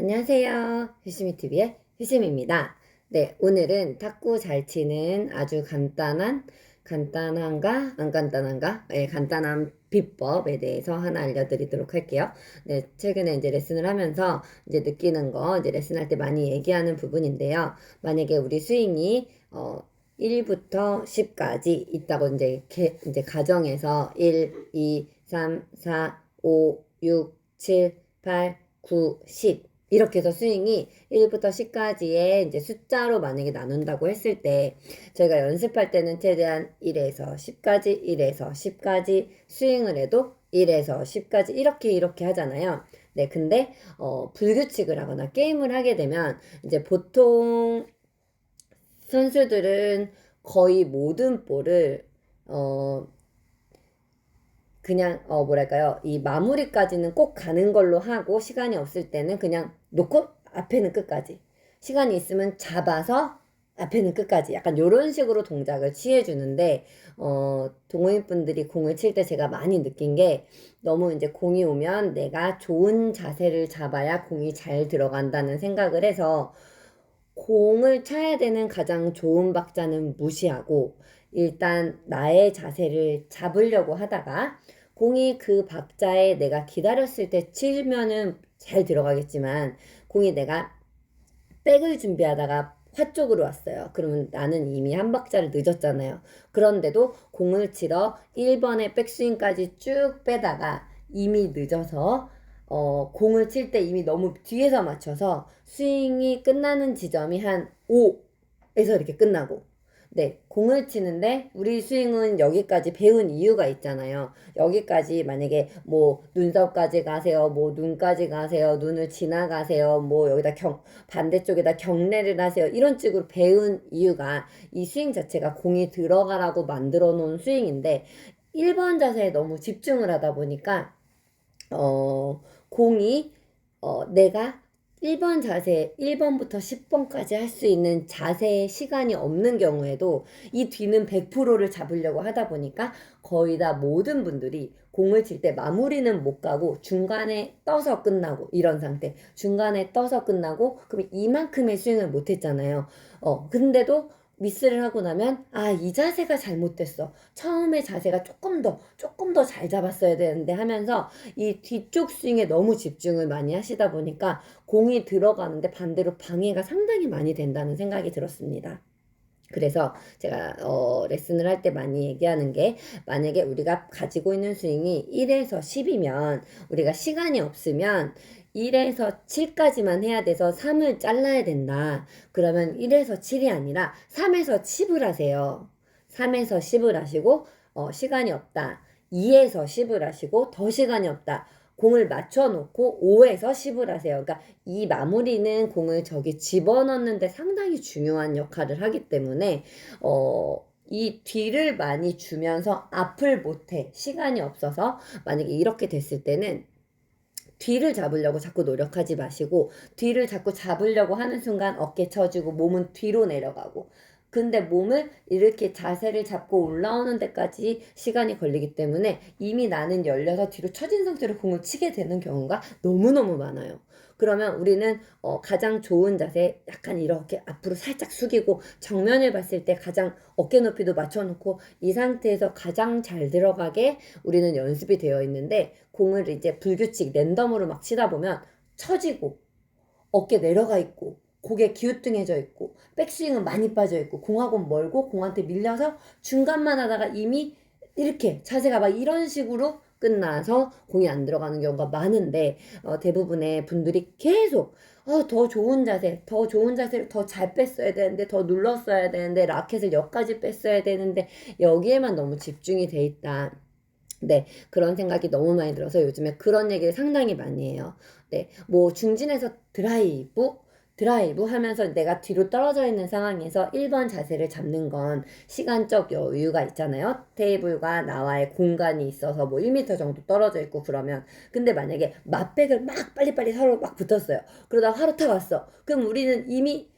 안녕하세요. 휴시미TV의 휴심입니다. 네, 오늘은 탁구 잘 치는 아주 간단한, 간단한가? 안 간단한가? 네, 간단한 비법에 대해서 하나 알려드리도록 할게요. 네, 최근에 이제 레슨을 하면서 이제 느끼는 거, 이제 레슨할 때 많이 얘기하는 부분인데요. 만약에 우리 스윙이, 어, 1부터 10까지 있다고 이제, 개, 이제 가정에서 1, 2, 3, 4, 5, 6, 7, 8, 9, 10 이렇게 해서 스윙이 1부터 10까지의 이제 숫자로 만약에 나눈다고 했을 때 저희가 연습할 때는 최대한 1에서 10까지, 1에서 10까지 스윙을 해도 1에서 10까지 이렇게 이렇게 하잖아요. 네, 근데 어, 불규칙을 하거나 게임을 하게 되면 이제 보통 선수들은 거의 모든 볼을 어 그냥 어 뭐랄까요? 이 마무리까지는 꼭 가는 걸로 하고 시간이 없을 때는 그냥 놓고 앞에는 끝까지. 시간이 있으면 잡아서 앞에는 끝까지. 약간 요런 식으로 동작을 취해 주는데 어 동호인 분들이 공을 칠 때 제가 많이 느낀 게 너무 이제 공이 오면 내가 좋은 자세를 잡아야 공이 잘 들어간다는 생각을 해서 공을 쳐야 되는 가장 좋은 박자는 무시하고 일단 나의 자세를 잡으려고 하다가 공이 그 박자에 내가 기다렸을 때 치면은 잘 들어가겠지만 공이 내가 백을 준비하다가 화 쪽으로 왔어요. 그러면 나는 이미 한 박자를 늦었잖아요. 그런데도 공을 치러 1번의 백스윙까지 쭉 빼다가 이미 늦어서 어, 공을 칠 때 이미 너무 뒤에서 맞춰서 스윙이 끝나는 지점이 한 5에서 이렇게 끝나고 네, 공을 치는데 우리 스윙은 여기까지 배운 이유가 있잖아요. 여기까지 만약에 뭐 눈썹까지 가세요, 뭐 눈까지 가세요, 눈을 지나가세요, 뭐 여기다 경 반대쪽에다 경례를 하세요. 이런 식으로 배운 이유가 이 스윙 자체가 공이 들어가라고 만들어 놓은 스윙인데 1번 자세에 너무 집중을 하다 보니까 어 공이 어 내가 1번 자세, 1번부터 10번까지 할 수 있는 자세의 시간이 없는 경우에도 이 뒤는 100%를 잡으려고 하다 보니까 거의 다 모든 분들이 공을 칠 때 마무리는 못 가고 중간에 떠서 끝나고 이런 상태. 중간에 떠서 끝나고 그럼 이만큼의 스윙을 못 했잖아요. 어, 근데도 미스를 하고 나면 아, 이 자세가 잘못됐어. 처음에 자세가 조금 더 조금 더 잘 잡았어야 되는데 하면서 이 뒤쪽 스윙에 너무 집중을 많이 하시다 보니까 공이 들어가는데 반대로 방해가 상당히 많이 된다는 생각이 들었습니다. 그래서 제가 어, 레슨을 할 때 많이 얘기하는 게 만약에 우리가 가지고 있는 스윙이 1에서 10이면 우리가 시간이 없으면 1에서 7까지만 해야 돼서 3을 잘라야 된다. 그러면 1에서 7이 아니라 3에서 10을 하세요. 3에서 10을 하시고 어, 시간이 없다. 2에서 10을 하시고 더 시간이 없다. 공을 맞춰놓고 5에서 10을 하세요. 그러니까 이 마무리는 공을 저기 집어넣는데 상당히 중요한 역할을 하기 때문에 어, 이 뒤를 많이 주면서 앞을 못해 시간이 없어서 만약에 이렇게 됐을 때는 뒤를 잡으려고 자꾸 노력하지 마시고 뒤를 자꾸 잡으려고 하는 순간 어깨 처지고 몸은 뒤로 내려가고 근데 몸을 이렇게 자세를 잡고 올라오는 데까지 시간이 걸리기 때문에 이미 나는 열려서 뒤로 처진 상태로 공을 치게 되는 경우가 너무너무 많아요. 그러면 우리는 어, 가장 좋은 자세 약간 이렇게 앞으로 살짝 숙이고 정면을 봤을 때 가장 어깨 높이도 맞춰놓고 이 상태에서 가장 잘 들어가게 우리는 연습이 되어 있는데 공을 이제 불규칙 랜덤으로 막 치다 보면 처지고 어깨 내려가 있고 고개 기우뚱해져 있고 백스윙은 많이 빠져 있고 공하고는 멀고 공한테 밀려서 중간만 하다가 이미 이렇게 자세가 막 이런 식으로 끝나서 공이 안 들어가는 경우가 많은데 어, 대부분의 분들이 계속 어, 더 좋은 자세, 더 좋은 자세를 더 잘 뺐어야 되는데, 더 눌렀어야 되는데, 라켓을 여기까지 뺐어야 되는데, 여기에만 너무 집중이 돼 있다. 네, 그런 생각이 너무 많이 들어서 요즘에 그런 얘기를 상당히 많이 해요. 네, 뭐 중진에서 드라이브, 드라이브 하면서 내가 뒤로 떨어져 있는 상황에서 1번 자세를 잡는 건 시간적 여유가 있잖아요. 테이블과 나와의 공간이 있어서 뭐 1m 정도 떨어져 있고 그러면 근데 만약에 맞백을 막 빨리빨리 서로 막 붙었어요. 그러다 화로 타 왔어. 그럼 우리는 이미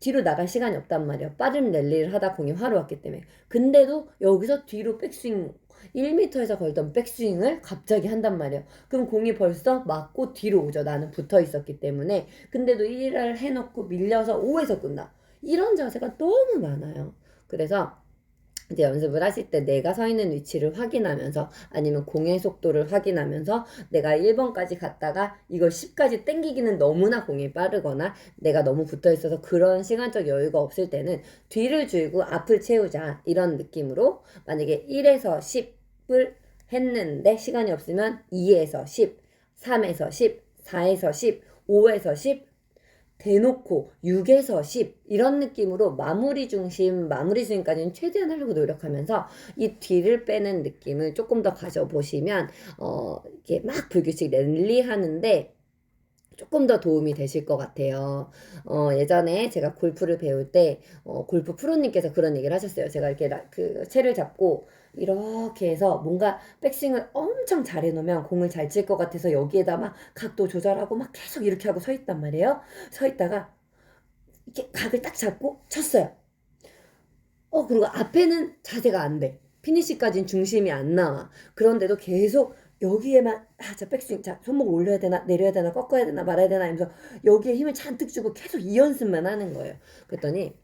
뒤로 나갈 시간이 없단 말이에요. 빠른 랠리를 하다 공이 화로 왔기 때문에. 근데도 여기서 뒤로 백스윙 1m에서 걸던 백스윙을 갑자기 한단 말이에요. 그럼 공이 벌써 맞고 뒤로 오죠. 나는 붙어 있었기 때문에. 근데도 1을 해놓고 밀려서 5에서 끝나. 이런 자세가 너무 많아요. 그래서 이제 연습을 하실 때 내가 서 있는 위치를 확인하면서 아니면 공의 속도를 확인하면서 내가 1번까지 갔다가 이걸 10까지 땡기기는 너무나 공이 빠르거나 내가 너무 붙어 있어서 그런 시간적 여유가 없을 때는 뒤를 줄이고 앞을 채우자 이런 느낌으로 만약에 1에서 10을 했는데 시간이 없으면 2에서 10, 3에서 10, 4에서 10, 5에서 10 대놓고 6에서 10 이런 느낌으로 마무리 중심 마무리 스윙까지는 최대한 하려고 노력하면서 이 뒤를 빼는 느낌을 조금 더 가져보시면 어 이게 막 불규칙 랠리 하는데 조금 더 도움이 되실 것 같아요. 어, 예전에 제가 골프를 배울 때, 어, 골프 프로님께서 그런 얘기를 하셨어요. 제가 이렇게 라- 그 채를 잡고, 이렇게 해서 뭔가 백스윙을 엄청 잘 해놓으면 공을 잘 칠 것 같아서 여기에다 막 각도 조절하고 막 계속 이렇게 하고 서 있단 말이에요. 서 있다가, 이렇게 각을 딱 잡고 쳤어요. 어, 그리고 앞에는 자세가 안 돼. 피니시까지는 중심이 안 나와. 그런데도 계속 여기에만 아, 자 백스윙 자 손목 올려야 되나 내려야 되나 꺾어야 되나 말아야 되나 하면서 여기에 힘을 잔뜩 주고 계속 이 연습만 하는 거예요. 그랬더니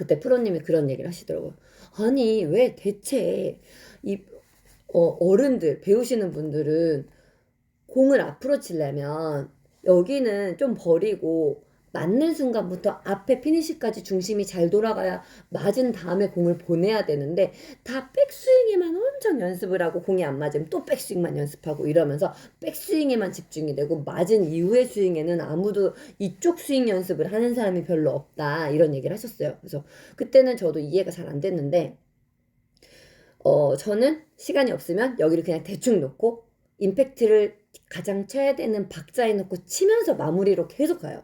그때 프로님이 그런 얘기를 하시더라고요. 아니 왜 대체 이 어, 어른들 배우시는 분들은 공을 앞으로 치려면 여기는 좀 버리고 맞는 순간부터 앞에 피니시까지 중심이 잘 돌아가야 맞은 다음에 공을 보내야 되는데 다 백스윙에만 엄청 연습을 하고 공이 안 맞으면 또 백스윙만 연습하고 이러면서 백스윙에만 집중이 되고 맞은 이후의 스윙에는 아무도 이쪽 스윙 연습을 하는 사람이 별로 없다 이런 얘기를 하셨어요. 그래서 그때는 저도 이해가 잘 안 됐는데 어 저는 시간이 없으면 여기를 그냥 대충 놓고 임팩트를 가장 쳐야 되는 박자에 놓고 치면서 마무리로 계속 가요.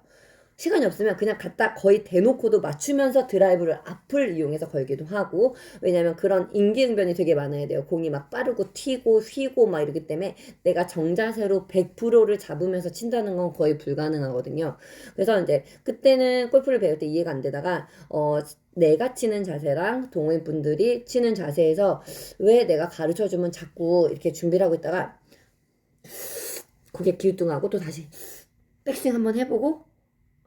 시간이 없으면 그냥 갖다 거의 대놓고도 맞추면서 드라이브를 앞을 이용해서 걸기도 하고 왜냐면 그런 인기응변이 되게 많아야 돼요. 공이 막 빠르고 튀고 휘고 막 이러기 때문에 내가 정자세로 100%를 잡으면서 친다는 건 거의 불가능하거든요. 그래서 이제 그때는 골프를 배울 때 이해가 안 되다가 어 내가 치는 자세랑 동호인분들이 치는 자세에서 왜 내가 가르쳐 주면 자꾸 이렇게 준비를 하고 있다가 고개 기우뚱하고 또 다시 백스윙 한번 해보고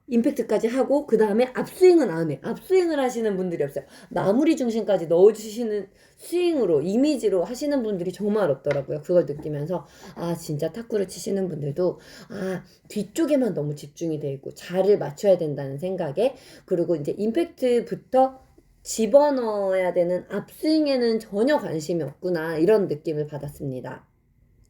임팩트까지 하고 그 다음에 앞스윙은 안 해. 앞스윙을 하시는 분들이 없어요. 마무리 중심까지 넣어주시는 스윙으로 이미지로 하시는 분들이 정말 없더라고요. 그걸 느끼면서 아 진짜 탁구를 치시는 분들도 아 뒤쪽에만 너무 집중이 돼 있고 잘을 맞춰야 된다는 생각에 그리고 이제 임팩트부터 집어넣어야 되는 앞스윙에는 전혀 관심이 없구나 이런 느낌을 받았습니다.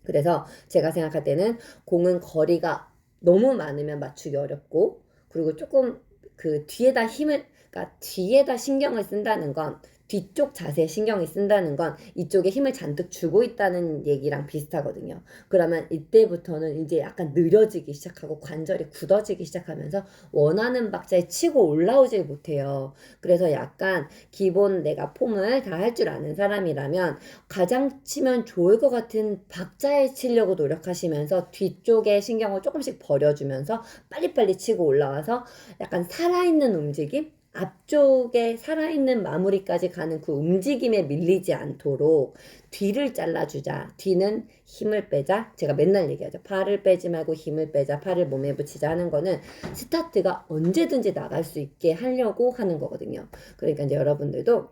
그래서 제가 생각할 때는 공은 거리가 너무 많으면 맞추기 어렵고 그리고 조금 그 뒤에다 힘을 그러니까 뒤에다 신경을 쓴다는 건 뒤쪽 자세에 신경을 쓴다는 건 이쪽에 힘을 잔뜩 주고 있다는 얘기랑 비슷하거든요. 그러면 이때부터는 이제 약간 느려지기 시작하고 관절이 굳어지기 시작하면서 원하는 박자에 치고 올라오질 못해요. 그래서 약간 기본 내가 폼을 다 할 줄 아는 사람이라면 가장 치면 좋을 것 같은 박자에 치려고 노력하시면서 뒤쪽에 신경을 조금씩 버려주면서 빨리빨리 치고 올라와서 약간 살아있는 움직임? 앞쪽에 살아있는 마무리까지 가는 그 움직임에 밀리지 않도록 뒤를 잘라주자. 뒤는 힘을 빼자. 제가 맨날 얘기하죠. 팔을 빼지 말고 힘을 빼자. 팔을 몸에 붙이자 하는 거는 스타트가 언제든지 나갈 수 있게 하려고 하는 거거든요. 그러니까 이제 여러분들도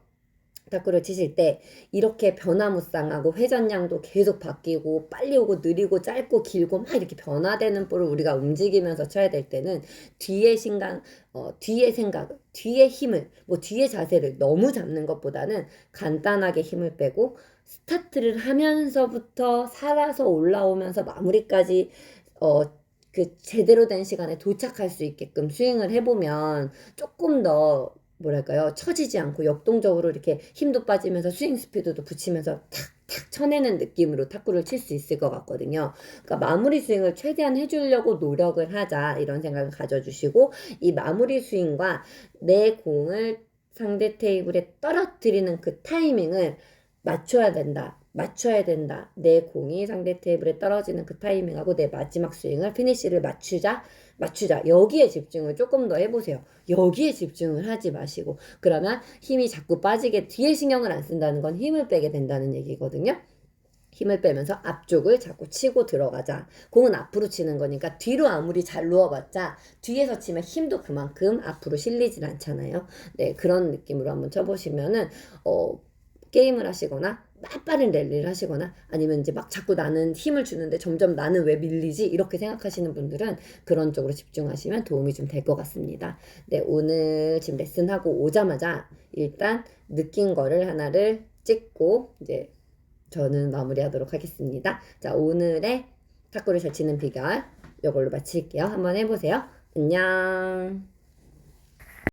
탁구를 치실 때 이렇게 변화무쌍하고 회전량도 계속 바뀌고 빨리 오고 느리고 짧고 길고 막 이렇게 변화되는 볼을 우리가 움직이면서 쳐야 될 때는 뒤에 신강 어 뒤에 생각 뒤에 힘을 뭐 뒤에 자세를 너무 잡는 것보다는 간단하게 힘을 빼고 스타트를 하면서부터 살아서 올라오면서 마무리까지 어 그 제대로 된 시간에 도착할 수 있게끔 스윙을 해보면 조금 더 뭐랄까요 처지지 않고 역동적으로 이렇게 힘도 빠지면서 스윙 스피드도 붙이면서 탁탁 쳐내는 느낌으로 탁구를 칠 수 있을 것 같거든요. 그러니까 마무리 스윙을 최대한 해주려고 노력을 하자 이런 생각을 가져주시고 이 마무리 스윙과 내 공을 상대 테이블에 떨어뜨리는 그 타이밍을 맞춰야 된다. 맞춰야 된다. 내 공이 상대 테이블에 떨어지는 그 타이밍하고 내 마지막 스윙을 피니시를 맞추자. 맞추자. 여기에 집중을 조금 더 해보세요. 여기에 집중을 하지 마시고. 그러면 힘이 자꾸 빠지게 뒤에 신경을 안 쓴다는 건 힘을 빼게 된다는 얘기거든요. 힘을 빼면서 앞쪽을 자꾸 치고 들어가자. 공은 앞으로 치는 거니까 뒤로 아무리 잘 누워봤자 뒤에서 치면 힘도 그만큼 앞으로 실리진 않잖아요. 네, 그런 느낌으로 한번 쳐보시면은, 어, 게임을 하시거나, 막 빠른 랠리를 하시거나, 아니면 이제 막 자꾸 나는 힘을 주는데 점점 나는 왜 밀리지? 이렇게 생각하시는 분들은 그런 쪽으로 집중하시면 도움이 좀 될 것 같습니다. 네, 오늘 지금 레슨하고 오자마자 일단 느낀 거를 하나를 찍고 이제 저는 마무리하도록 하겠습니다. 자, 오늘의 탁구를 잘 치는 비결 이걸로 마칠게요. 한번 해보세요. 안녕.